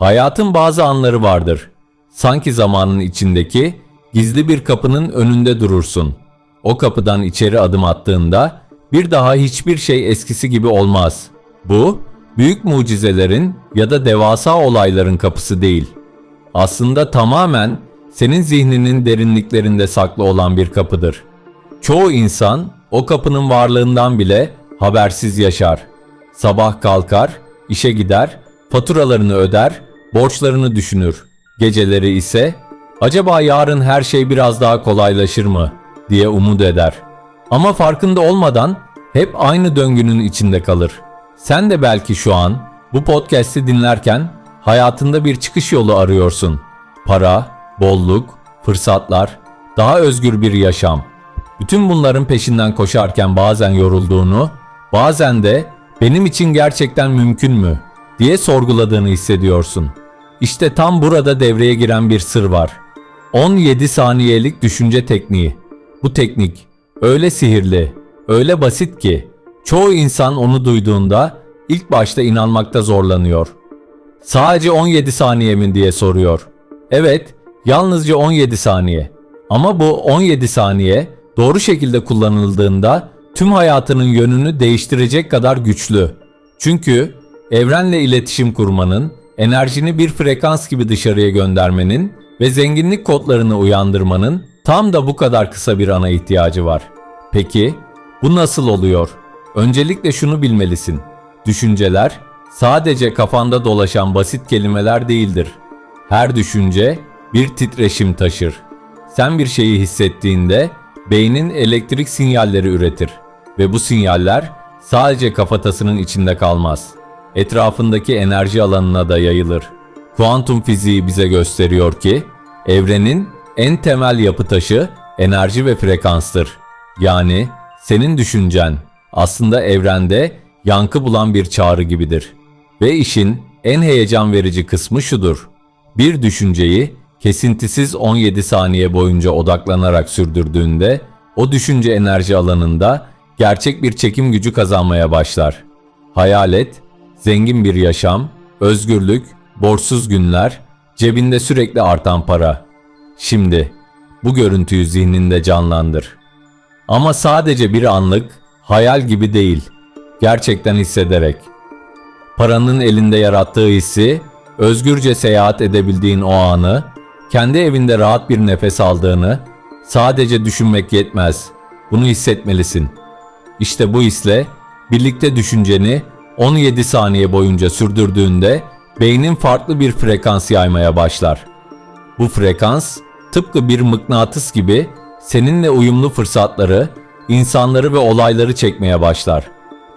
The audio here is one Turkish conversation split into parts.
Hayatın bazı anları vardır. Sanki zamanın içindeki gizli bir kapının önünde durursun. O kapıdan içeri adım attığında bir daha hiçbir şey eskisi gibi olmaz. Bu büyük mucizelerin ya da devasa olayların kapısı değil. Aslında tamamen senin zihninin derinliklerinde saklı olan bir kapıdır. Çoğu insan o kapının varlığından bile habersiz yaşar. Sabah kalkar, işe gider, faturalarını öder, borçlarını düşünür. Geceleri ise acaba yarın her şey biraz daha kolaylaşır mı diye umut eder. Ama farkında olmadan hep aynı döngünün içinde kalır. Sen de belki şu an bu podcast'i dinlerken hayatında bir çıkış yolu arıyorsun. Para, bolluk, fırsatlar, daha özgür bir yaşam. Bütün bunların peşinden koşarken bazen yorulduğunu, bazen de benim için gerçekten mümkün mü diye sorguladığını hissediyorsun. İşte tam burada devreye giren bir sır var. 17 saniyelik düşünce tekniği. Bu teknik öyle sihirli, öyle basit ki çoğu insan onu duyduğunda ilk başta inanmakta zorlanıyor. Sadece 17 saniye mi diye soruyor. Evet, yalnızca 17 saniye. Ama bu 17 saniye doğru şekilde kullanıldığında tüm hayatının yönünü değiştirecek kadar güçlü. Çünkü evrenle iletişim kurmanın, enerjini bir frekans gibi dışarıya göndermenin ve zenginlik kodlarını uyandırmanın tam da bu kadar kısa bir ana ihtiyacı var. Peki bu nasıl oluyor? Öncelikle şunu bilmelisin. Düşünceler sadece kafanda dolaşan basit kelimeler değildir. Her düşünce bir titreşim taşır. Sen bir şeyi hissettiğinde beynin elektrik sinyalleri üretir ve bu sinyaller sadece kafatasının içinde kalmaz. Etrafındaki enerji alanına da yayılır. Kuantum fiziği bize gösteriyor ki evrenin en temel yapı taşı enerji ve frekanstır. Yani senin düşüncen aslında evrende yankı bulan bir çağrı gibidir. Ve işin en heyecan verici kısmı şudur. Bir düşünceyi kesintisiz 17 saniye boyunca odaklanarak sürdürdüğünde o düşünce enerji alanında gerçek bir çekim gücü kazanmaya başlar. Hayal et, zengin bir yaşam, özgürlük, borçsuz günler, cebinde sürekli artan para. Şimdi bu görüntüyü zihninde canlandır. Ama sadece bir anlık, hayal gibi değil, gerçekten hissederek. Paranın elinde yarattığı hissi, özgürce seyahat edebildiğin o anı, kendi evinde rahat bir nefes aldığını, sadece düşünmek yetmez. Bunu hissetmelisin. İşte bu hisle birlikte düşünceni 17 saniye boyunca sürdürdüğünde beynin farklı bir frekans yaymaya başlar. Bu frekans tıpkı bir mıknatıs gibi seninle uyumlu fırsatları, insanları ve olayları çekmeye başlar.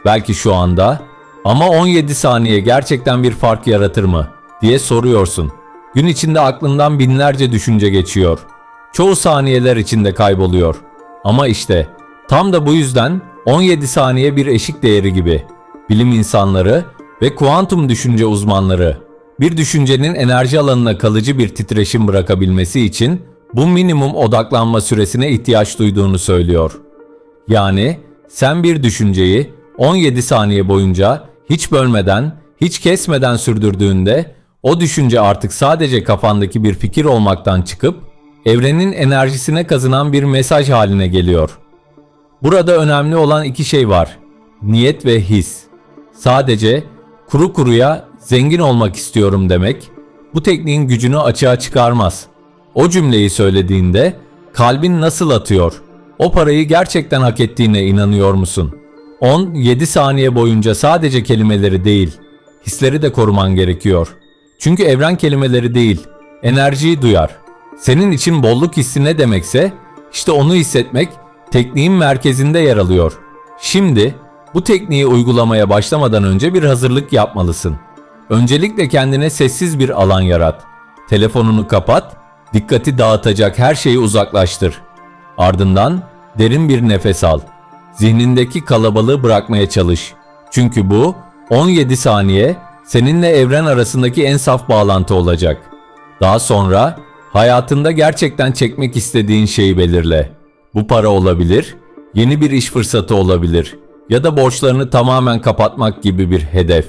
Belki şu anda ama 17 saniye gerçekten bir fark yaratır mı diye soruyorsun. Gün içinde aklından binlerce düşünce geçiyor. Çoğu saniyeler içinde kayboluyor. Ama işte tam da bu yüzden 17 saniye bir eşik değeri gibi. Bilim insanları ve kuantum düşünce uzmanları bir düşüncenin enerji alanına kalıcı bir titreşim bırakabilmesi için bu minimum odaklanma süresine ihtiyaç duyduğunu söylüyor. Yani sen bir düşünceyi 17 saniye boyunca hiç bölmeden, hiç kesmeden sürdürdüğünde o düşünce artık sadece kafandaki bir fikir olmaktan çıkıp evrenin enerjisine kazınan bir mesaj haline geliyor. Burada önemli olan iki şey var. Niyet ve his. Sadece kuru kuruya zengin olmak istiyorum demek bu tekniğin gücünü açığa çıkarmaz. O cümleyi söylediğinde kalbin nasıl atıyor? O parayı gerçekten hak ettiğine inanıyor musun? 10-7 saniye boyunca sadece kelimeleri değil, hisleri de koruman gerekiyor. Çünkü evren kelimeleri değil, enerjiyi duyar. Senin için bolluk hissi ne demekse, işte onu hissetmek tekniğin merkezinde yer alıyor. Şimdi bu tekniği uygulamaya başlamadan önce bir hazırlık yapmalısın. Öncelikle kendine sessiz bir alan yarat. Telefonunu kapat, dikkati dağıtacak her şeyi uzaklaştır. Ardından derin bir nefes al. Zihnindeki kalabalığı bırakmaya çalış. Çünkü bu 17 saniye seninle evren arasındaki en saf bağlantı olacak. Daha sonra hayatında gerçekten çekmek istediğin şeyi belirle. Bu para olabilir, yeni bir iş fırsatı olabilir ya da borçlarını tamamen kapatmak gibi bir hedef.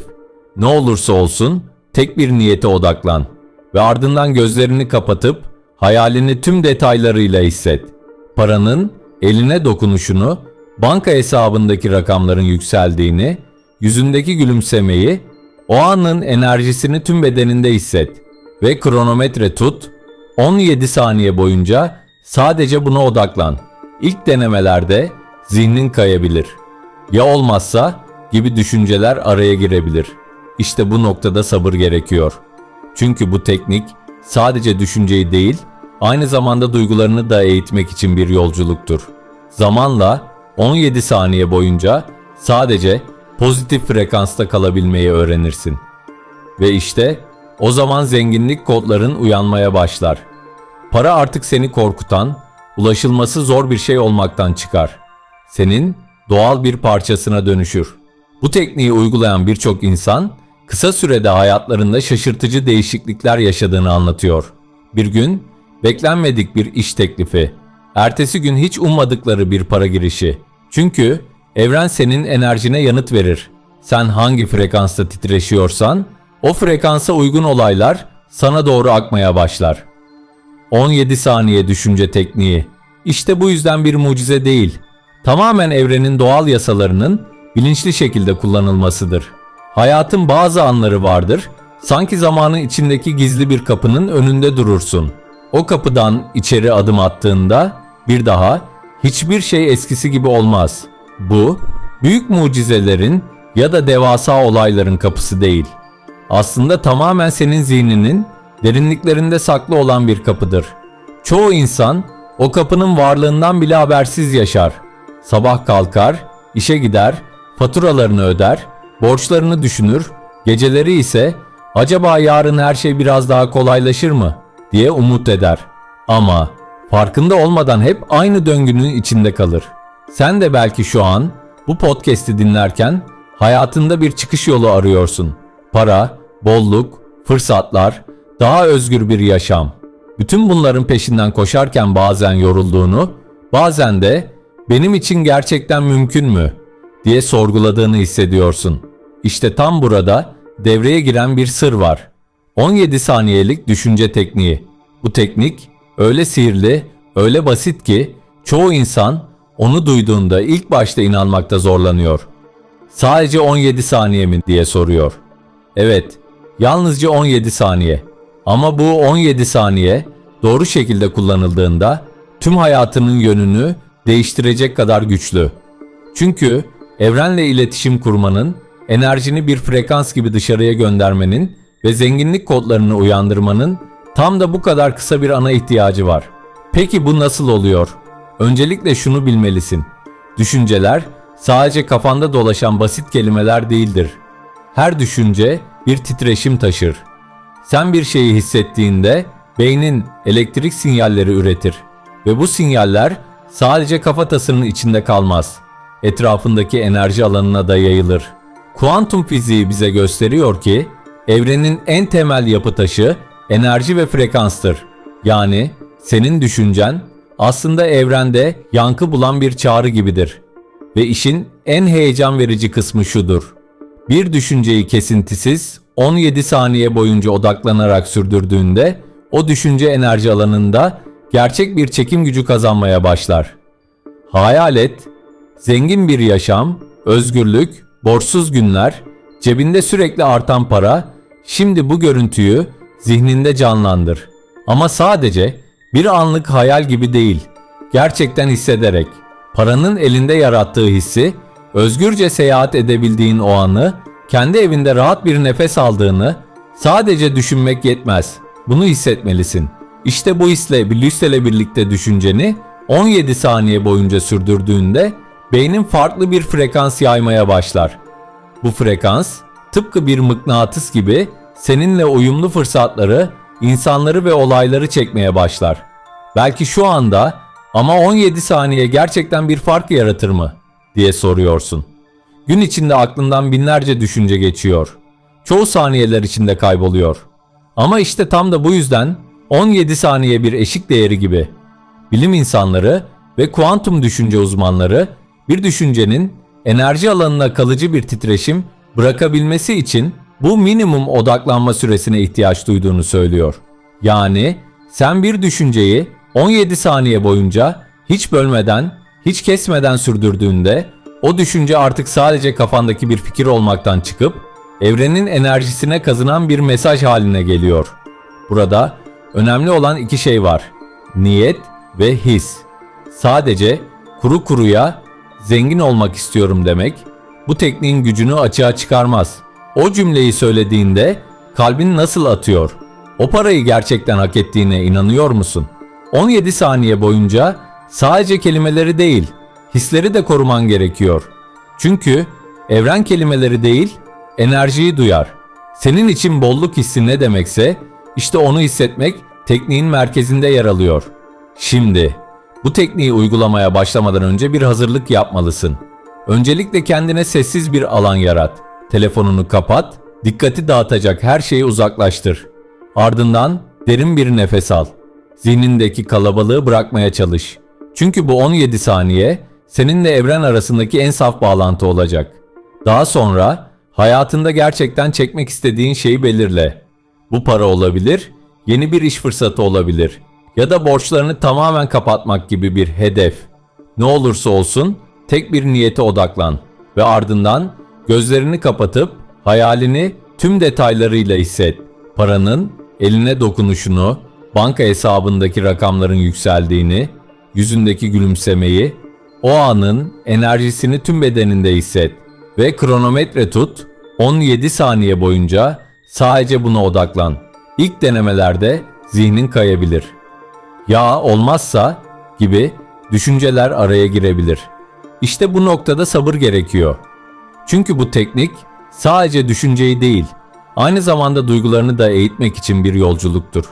Ne olursa olsun tek bir niyete odaklan ve ardından gözlerini kapatıp hayalini tüm detaylarıyla hisset. Paranın eline dokunuşunu, banka hesabındaki rakamların yükseldiğini, yüzündeki gülümsemeyi, o anın enerjisini tüm bedeninde hisset ve kronometre tut. 17 saniye boyunca sadece buna odaklan. İlk denemelerde zihnin kayabilir. Ya olmazsa gibi düşünceler araya girebilir. İşte bu noktada sabır gerekiyor. Çünkü bu teknik sadece düşünceyi değil, aynı zamanda duygularını da eğitmek için bir yolculuktur. Zamanla 17 saniye boyunca sadece pozitif frekansta kalabilmeyi öğrenirsin. Ve işte o zaman zenginlik kodların uyanmaya başlar. Para artık seni korkutan, ulaşılması zor bir şey olmaktan çıkar. Senin doğal bir parçasına dönüşür. Bu tekniği uygulayan birçok insan kısa sürede hayatlarında şaşırtıcı değişiklikler yaşadığını anlatıyor. Bir gün beklenmedik bir iş teklifi, ertesi gün hiç ummadıkları bir para girişi. Çünkü evren senin enerjine yanıt verir. Sen hangi frekansta titreşiyorsan o frekansa uygun olaylar sana doğru akmaya başlar. 17 saniye düşünce tekniği. İşte bu yüzden bir mucize değil. Tamamen evrenin doğal yasalarının bilinçli şekilde kullanılmasıdır. Hayatın bazı anları vardır. Sanki zamanın içindeki gizli bir kapının önünde durursun. O kapıdan içeri adım attığında bir daha hiçbir şey eskisi gibi olmaz. Bu büyük mucizelerin ya da devasa olayların kapısı değil. Aslında tamamen senin zihninin derinliklerinde saklı olan bir kapıdır. Çoğu insan o kapının varlığından bile habersiz yaşar. Sabah kalkar, işe gider, faturalarını öder, borçlarını düşünür, geceleri ise acaba yarın her şey biraz daha kolaylaşır mı diye umut eder. Ama farkında olmadan hep aynı döngünün içinde kalır. Sen de belki şu an bu podcast'i dinlerken hayatında bir çıkış yolu arıyorsun. Para, bolluk, fırsatlar, daha özgür bir yaşam. Bütün bunların peşinden koşarken bazen yorulduğunu, bazen de benim için gerçekten mümkün mü diye sorguladığını hissediyorsun. İşte tam burada devreye giren bir sır var. 17 saniyelik düşünce tekniği. Bu teknik öyle sihirli, öyle basit ki çoğu insan onu duyduğunda ilk başta inanmakta zorlanıyor. Sadece 17 saniye mi diye soruyor. Evet, yalnızca 17 saniye. Ama bu 17 saniye doğru şekilde kullanıldığında tüm hayatının yönünü değiştirecek kadar güçlü. Çünkü evrenle iletişim kurmanın, enerjini bir frekans gibi dışarıya göndermenin ve zenginlik kodlarını uyandırmanın tam da bu kadar kısa bir ana ihtiyacı var. Peki bu nasıl oluyor? Öncelikle şunu bilmelisin. Düşünceler sadece kafanda dolaşan basit kelimeler değildir. Her düşünce bir titreşim taşır. Sen bir şeyi hissettiğinde beynin elektrik sinyalleri üretir ve bu sinyaller sadece kafatasının içinde kalmaz. Etrafındaki enerji alanına da yayılır. Kuantum fiziği bize gösteriyor ki evrenin en temel yapı taşı enerji ve frekanstır. Yani senin düşüncen aslında evrende yankı bulan bir çağrı gibidir. Ve işin en heyecan verici kısmı şudur. Bir düşünceyi kesintisiz 17 saniye boyunca odaklanarak sürdürdüğünde o düşünce enerji alanında gerçek bir çekim gücü kazanmaya başlar. Hayal et, zengin bir yaşam, özgürlük, borçsuz günler, cebinde sürekli artan para, şimdi bu görüntüyü zihninde canlandır. Ama sadece bir anlık hayal gibi değil, gerçekten hissederek, paranın elinde yarattığı hissi, özgürce seyahat edebildiğin o anı, kendi evinde rahat bir nefes aldığını sadece düşünmek yetmez. Bunu hissetmelisin. İşte bu hisle bir listeyle birlikte düşünceni 17 saniye boyunca sürdürdüğünde beynin farklı bir frekans yaymaya başlar. Bu frekans tıpkı bir mıknatıs gibi seninle uyumlu fırsatları, insanları ve olayları çekmeye başlar. Belki şu anda ama 17 saniye gerçekten bir fark yaratır mı diye soruyorsun. Gün içinde aklından binlerce düşünce geçiyor. Çoğu saniyeler içinde kayboluyor. Ama işte tam da bu yüzden 17 saniye bir eşik değeri gibi. Bilim insanları ve kuantum düşünce uzmanları bir düşüncenin enerji alanına kalıcı bir titreşim bırakabilmesi için bu minimum odaklanma süresine ihtiyaç duyduğunu söylüyor. Yani sen bir düşünceyi 17 saniye boyunca hiç bölmeden, hiç kesmeden sürdürdüğünde o düşünce artık sadece kafandaki bir fikir olmaktan çıkıp evrenin enerjisine kazınan bir mesaj haline geliyor. Burada önemli olan iki şey var. Niyet ve his. Sadece kuru kuruya zengin olmak istiyorum demek bu tekniğin gücünü açığa çıkarmaz. O cümleyi söylediğinde kalbin nasıl atıyor? O parayı gerçekten hak ettiğine inanıyor musun? 17 saniye boyunca sadece kelimeleri değil, hisleri de koruman gerekiyor. Çünkü evren kelimeleri değil, enerjiyi duyar. Senin için bolluk hissi ne demekse, işte onu hissetmek tekniğin merkezinde yer alıyor. Şimdi bu tekniği uygulamaya başlamadan önce bir hazırlık yapmalısın. Öncelikle kendine sessiz bir alan yarat. Telefonunu kapat, dikkati dağıtacak her şeyi uzaklaştır. Ardından derin bir nefes al. Zihnindeki kalabalığı bırakmaya çalış. Çünkü bu 17 saniye seninle evren arasındaki en saf bağlantı olacak. Daha sonra hayatında gerçekten çekmek istediğin şeyi belirle. Bu para olabilir, yeni bir iş fırsatı olabilir ya da borçlarını tamamen kapatmak gibi bir hedef. Ne olursa olsun tek bir niyete odaklan ve ardından gözlerini kapatıp hayalini tüm detaylarıyla hisset. Paranın eline dokunuşunu, banka hesabındaki rakamların yükseldiğini, yüzündeki gülümsemeyi, o anın enerjisini tüm bedeninde hisset ve kronometre tut. 17 saniye boyunca sadece buna odaklan. İlk denemelerde zihnin kayabilir. Ya olmazsa gibi düşünceler araya girebilir. İşte bu noktada sabır gerekiyor. Çünkü bu teknik sadece düşünceyi değil, aynı zamanda duygularını da eğitmek için bir yolculuktur.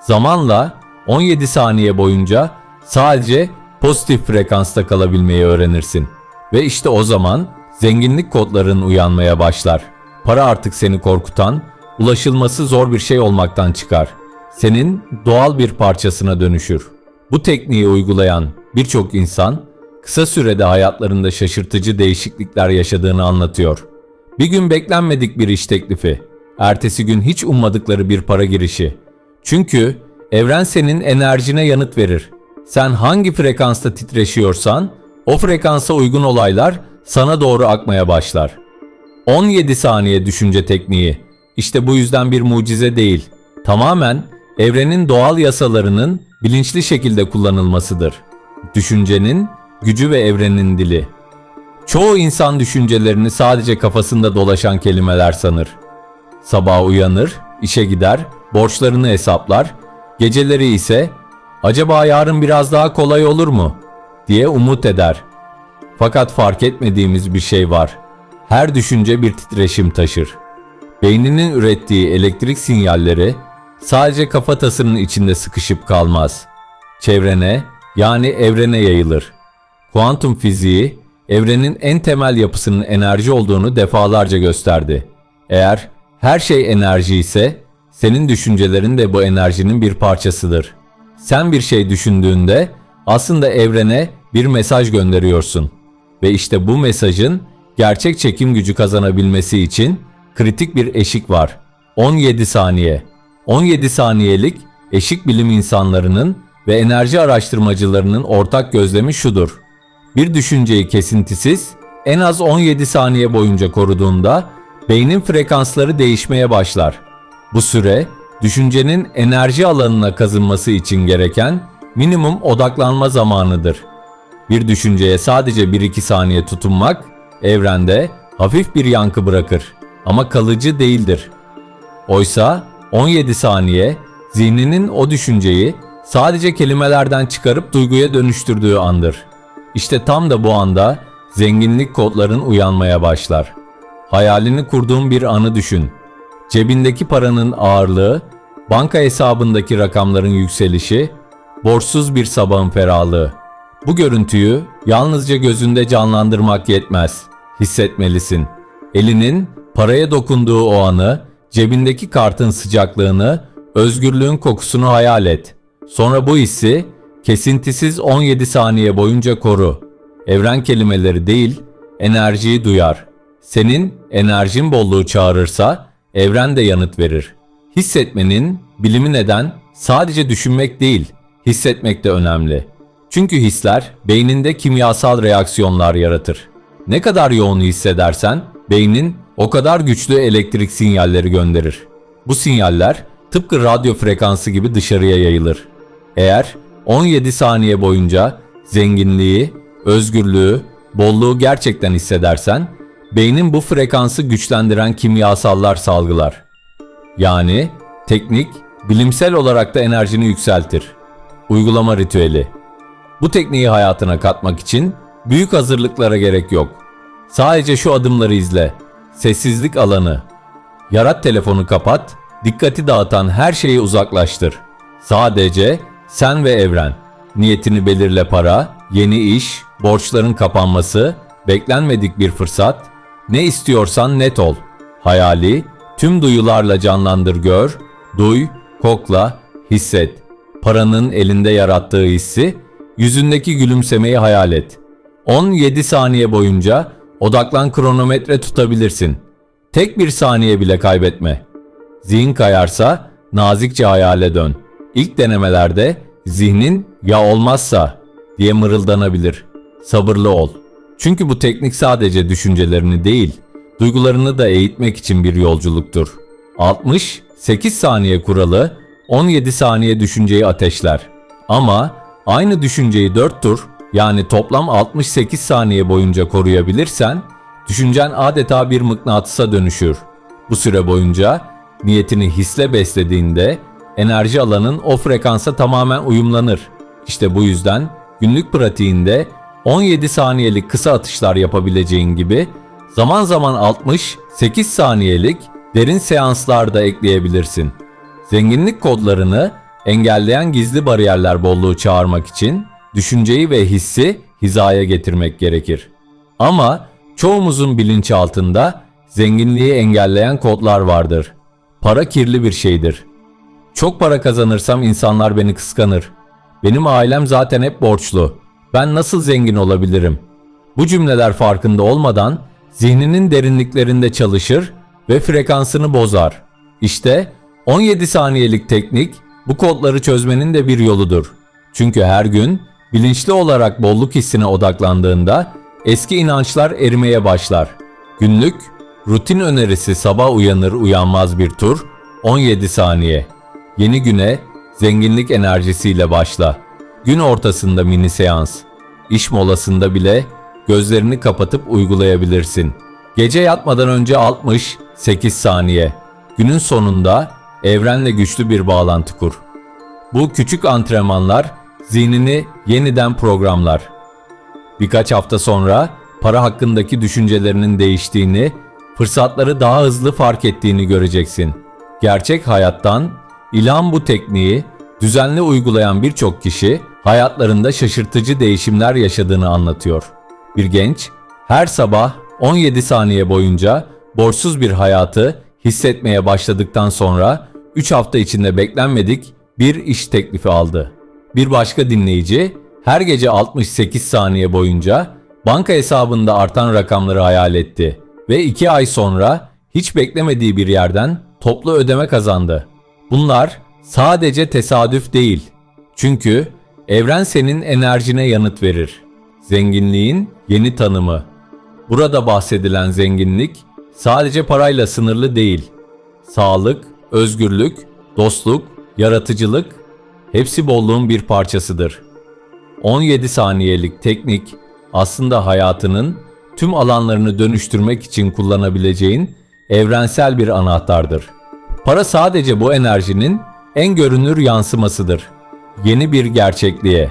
Zamanla 17 saniye boyunca sadece pozitif frekansta kalabilmeyi öğrenirsin. Ve işte o zaman zenginlik kodların uyanmaya başlar. Para artık seni korkutan, ulaşılması zor bir şey olmaktan çıkar. Senin doğal bir parçasına dönüşür. Bu tekniği uygulayan birçok insan kısa sürede hayatlarında şaşırtıcı değişiklikler yaşadığını anlatıyor. Bir gün beklenmedik bir iş teklifi, ertesi gün hiç ummadıkları bir para girişi. Çünkü evren senin enerjine yanıt verir. Sen hangi frekansta titreşiyorsan o frekansa uygun olaylar sana doğru akmaya başlar. 17 saniye düşünce tekniği. İşte bu yüzden bir mucize değil. Tamamen evrenin doğal yasalarının bilinçli şekilde kullanılmasıdır. Düşüncenin gücü ve evrenin dili. Çoğu insan düşüncelerini sadece kafasında dolaşan kelimeler sanır. Sabah uyanır, işe gider, borçlarını hesaplar, geceleri ise acaba yarın biraz daha kolay olur mu diye umut eder. Fakat fark etmediğimiz bir şey var. Her düşünce bir titreşim taşır. Beyninin ürettiği elektrik sinyalleri sadece kafatasının içinde sıkışıp kalmaz. Çevrene yani evrene yayılır. Kuantum fiziği evrenin en temel yapısının enerji olduğunu defalarca gösterdi. Eğer her şey enerji ise senin düşüncelerin de bu enerjinin bir parçasıdır. Sen bir şey düşündüğünde aslında evrene bir mesaj gönderiyorsun ve işte bu mesajın gerçek çekim gücü kazanabilmesi için kritik bir eşik var. 17 saniye. 17 saniyelik eşik bilim insanlarının ve enerji araştırmacılarının ortak gözlemi şudur. Bir düşünceyi kesintisiz en az 17 saniye boyunca koruduğunda beynin frekansları değişmeye başlar. Bu süre düşüncenin enerji alanına kazınması için gereken minimum odaklanma zamanıdır. Bir düşünceye sadece 1-2 saniye tutunmak evrende hafif bir yankı bırakır ama kalıcı değildir. Oysa 17 saniye zihninin o düşünceyi sadece kelimelerden çıkarıp duyguya dönüştürdüğü andır. İşte tam da bu anda zenginlik kodların uyanmaya başlar. Hayalini kurduğun bir anı düşün. Cebindeki paranın ağırlığı, banka hesabındaki rakamların yükselişi, borçsuz bir sabahın ferahlığı. Bu görüntüyü yalnızca gözünde canlandırmak yetmez. Hissetmelisin. Elinin paraya dokunduğu o anı, cebindeki kartın sıcaklığını, özgürlüğün kokusunu hayal et. Sonra bu hissi kesintisiz 17 saniye boyunca koru. Evren kelimeleri değil, enerjiyi duyar. Senin enerjin bolluğu çağırırsa evren de yanıt verir. Hissetmenin bilimi neden sadece düşünmek değil, hissetmek de önemli. Çünkü hisler beyninde kimyasal reaksiyonlar yaratır. Ne kadar yoğun hissedersen beynin o kadar güçlü elektrik sinyalleri gönderir. Bu sinyaller tıpkı radyo frekansı gibi dışarıya yayılır. Eğer 17 saniye boyunca zenginliği, özgürlüğü, bolluğu gerçekten hissedersen beynin bu frekansı güçlendiren kimyasallar salgılar. Yani teknik bilimsel olarak da enerjini yükseltir. Uygulama ritüeli. Bu tekniği hayatına katmak için büyük hazırlıklara gerek yok. Sadece şu adımları izle. Sessizlik alanı. Yarat telefonu kapat, dikkati dağıtan her şeyi uzaklaştır. Sadece sen ve evren. Niyetini belirle para, yeni iş, borçların kapanması, beklenmedik bir fırsat. Ne istiyorsan net ol. Hayali, tüm duyularla canlandır gör, duy, kokla, hisset. Paranın elinde yarattığı hissi, yüzündeki gülümsemeyi hayal et. 17 saniye boyunca odaklan kronometre tutabilirsin. Tek bir saniye bile kaybetme. Zihin kayarsa nazikçe hayale dön. İlk denemelerde zihnin ya olmazsa diye mırıldanabilir. Sabırlı ol. Çünkü bu teknik sadece düşüncelerini değil, duygularını da eğitmek için bir yolculuktur. 60 8 saniye kuralı 17 saniye düşünceyi ateşler. Ama aynı düşünceyi 4 tur yani toplam 68 saniye boyunca koruyabilirsen düşüncen adeta bir mıknatısa dönüşür. Bu süre boyunca niyetini hisle beslediğinde enerji alanın o frekansa tamamen uyumlanır. İşte bu yüzden günlük pratiğinde 17 saniyelik kısa atışlar yapabileceğin gibi zaman zaman 60 8 saniyelik derin seanslar da ekleyebilirsin. Zenginlik kodlarını engelleyen gizli bariyerler bolluğu çağırmak için düşünceyi ve hissi hizaya getirmek gerekir. Ama çoğumuzun bilinçaltında zenginliği engelleyen kodlar vardır. Para kirli bir şeydir. Çok para kazanırsam insanlar beni kıskanır. Benim ailem zaten hep borçlu. Ben nasıl zengin olabilirim? Bu cümleler farkında olmadan zihninin derinliklerinde çalışır ve frekansını bozar. İşte 17 saniyelik teknik bu kodları çözmenin de bir yoludur. Çünkü her gün bilinçli olarak bolluk hissine odaklandığında eski inançlar erimeye başlar. Günlük rutin önerisi sabah uyanır uyanmaz bir tur 17 saniye. Yeni güne zenginlik enerjisiyle başla. Gün ortasında mini seans. İş molasında bile gözlerini kapatıp uygulayabilirsin. Gece yatmadan önce 60 8 saniye. Günün sonunda evrenle güçlü bir bağlantı kur. Bu küçük antrenmanlar zihnini yeniden programlar. Birkaç hafta sonra para hakkındaki düşüncelerinin değiştiğini, fırsatları daha hızlı fark ettiğini göreceksin. Gerçek hayattan İlham bu tekniği düzenli uygulayan birçok kişi hayatlarında şaşırtıcı değişimler yaşadığını anlatıyor. Bir genç her sabah 17 saniye boyunca borçsuz bir hayatı hissetmeye başladıktan sonra 3 hafta içinde beklenmedik bir iş teklifi aldı. Bir başka dinleyici her gece 68 saniye boyunca banka hesabında artan rakamları hayal etti ve 2 ay sonra hiç beklemediği bir yerden toplu ödeme kazandı. Bunlar sadece tesadüf değil. Çünkü evren senin enerjine yanıt verir. Zenginliğin yeni tanımı. Burada bahsedilen zenginlik sadece parayla sınırlı değil. Sağlık, özgürlük, dostluk, yaratıcılık hepsi bolluğun bir parçasıdır. 17 saniyelik teknik aslında hayatının tüm alanlarını dönüştürmek için kullanabileceğin evrensel bir anahtardır. Para sadece bu enerjinin en görünür yansımasıdır. Yeni bir gerçekliğe.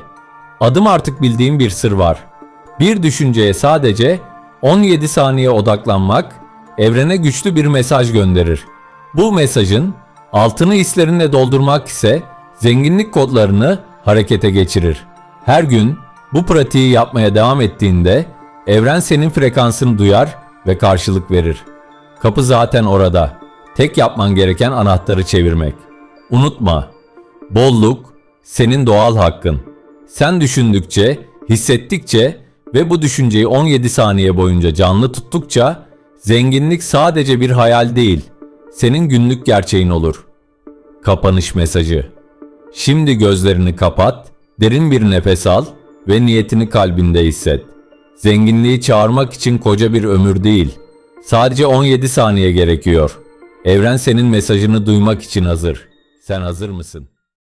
Adım artık bildiğim bir sır var. Bir düşünceye sadece 17 saniye odaklanmak evrene güçlü bir mesaj gönderir. Bu mesajın altını hislerinle doldurmak ise zenginlik kodlarını harekete geçirir. Her gün bu pratiği yapmaya devam ettiğinde evren senin frekansını duyar ve karşılık verir. Kapı zaten orada. Tek yapman gereken anahtarı çevirmek. Unutma, bolluk senin doğal hakkın. Sen düşündükçe, hissettikçe ve bu düşünceyi 17 saniye boyunca canlı tuttukça zenginlik sadece bir hayal değil, senin günlük gerçeğin olur. Kapanış mesajı. Şimdi gözlerini kapat, derin bir nefes al ve niyetini kalbinde hisset. Zenginliği çağırmak için koca bir ömür değil. Sadece 17 saniye gerekiyor. Evren senin mesajını duymak için hazır. Sen hazır mısın?